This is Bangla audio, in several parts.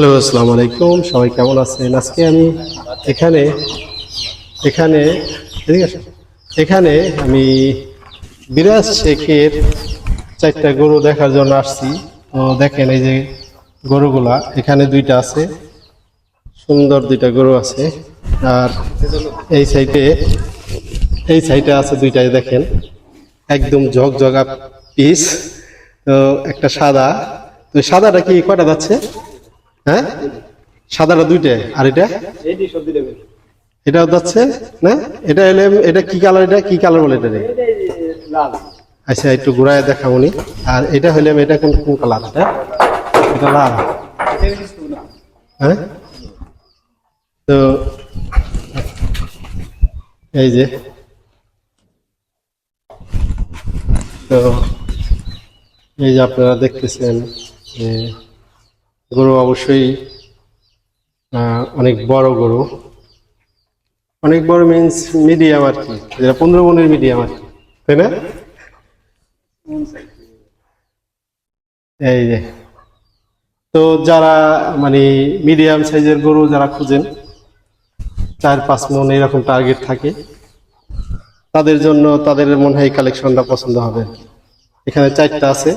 হ্যালো আসসালামু আলাইকুম সবাই কেমন আছেন? আজকে আমি এখানে এখানে। এখানে আমি বিরাজ শেখের চারটা গরু দেখার জন্য আসছি। তো দেখেন এই যে গরুগুলা, এখানে দুইটা আছে। সুন্দর দুইটা গরু আছে। আর এই সাইডে এই সাইডে আছে দুইটাই দেখেন। একদম ঝকঝকা পিস তো একটা সাদা। তো সাদাটা কি কয়টা যাচ্ছে? হ্যাঁ? সাদাটা দুইটা, আর এটা? এটাও যাচ্ছে, না? এটা এলে এটা কি কালার এটা কি কালার বলে এটা আচ্ছা একটু ঘুরায় দেখাবনি আর এটা হইলে এটা কোন কোন কালার এটা? এটা লাল। হ্যাঁ? তো, এই যে। তো, এই যে আপনারা দেখতেছেন যে গরু অবশ্যই অনেক বড় গরু। অনেক বড় মিনস মিডিয়াম আর কি। যেটা পনেরো মনের মিডিয়াম আর কি। তাই না? এই যে। তো যারা মানে মিডিয়াম সাইজের গরু যারা খুঁজেন, চার, পাঁচ মন এরকম টার্গেট থাকে, তাদের জন্য তাদের মনে হয় কালেকশনটা পছন্দ হবে। এখানে চারটা আছে।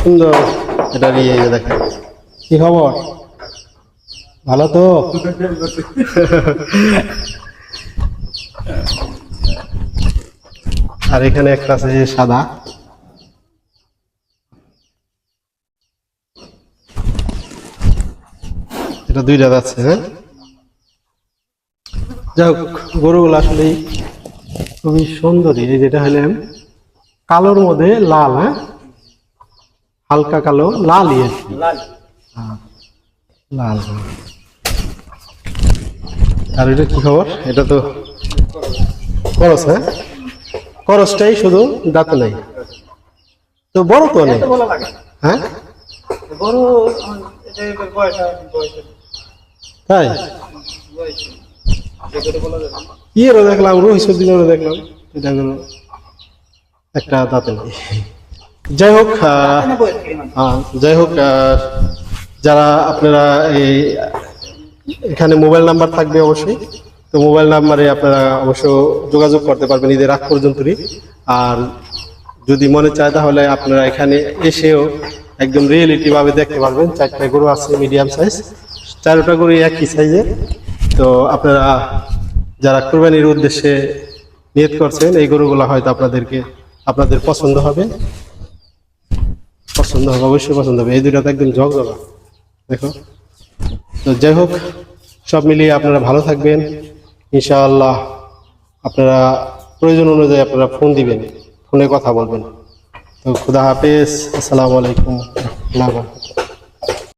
সুন্দর এটা নিয়ে দেখেন। কি খবর? ভালো তো? আর এখানে একটা আছে যে সাদা। এটা দুইটা যাচ্ছে হ্যাঁ? যাই হোক গরুগুলো আসলে খুবই সুন্দরী। এই যেটা হলেন কালোর মধ্যে লাল হ্যাঁ? হালকা কালো লালই আর হ্যাঁ, লাল। আর এটা কি খবর? এটা তো করস হ্যাঁ? করসটাই শুধু দাঁত নাই। তো বড় তো নেই? হ্যাঁ? তাই? ইয়েরও দেখলাম রোহিত দেখলাম। এটা একটা দাঁতে নেই। যাই হোক যাই হোক যারা আপনারা এই এখানে মোবাইল নাম্বার থাকবে অবশ্যই। তো মোবাইল নাম্বারে আপনারা অবশ্য যোগাযোগ করতে পারবেন ঈদের আগ পর্যন্তই। আর যদি মনে চায় তাহলে আপনারা এখানে এসেও একদম রিয়েলিটিভাবে দেখতে পারবেন। চারটা গরু আছে মিডিয়াম সাইজ চারটা গরু একই সাইজের তো আপনারা যারা কোরবানির উদ্দেশ্যে নিয়ত করছেন এই গরুগুলো হয়তো আপনাদেরকে আপনাদের পছন্দ হবে। পছন্দ হবে, অবশ্যই পছন্দ হবে। এই দুইটা তো একদম ঝকঝকা দেখো। তো যাই হোক, সব মিলিয়ে আপনারা ভালো থাকবেন। ইনশাআল্লাহ আপনারা প্রয়োজন অনুযায়ী আপনারা ফোন দিবেন, ফোনে কথা বলবেন। তো খুদা হাফেজ। আসসালামু আলাইকুম। রহমতুল্লাহ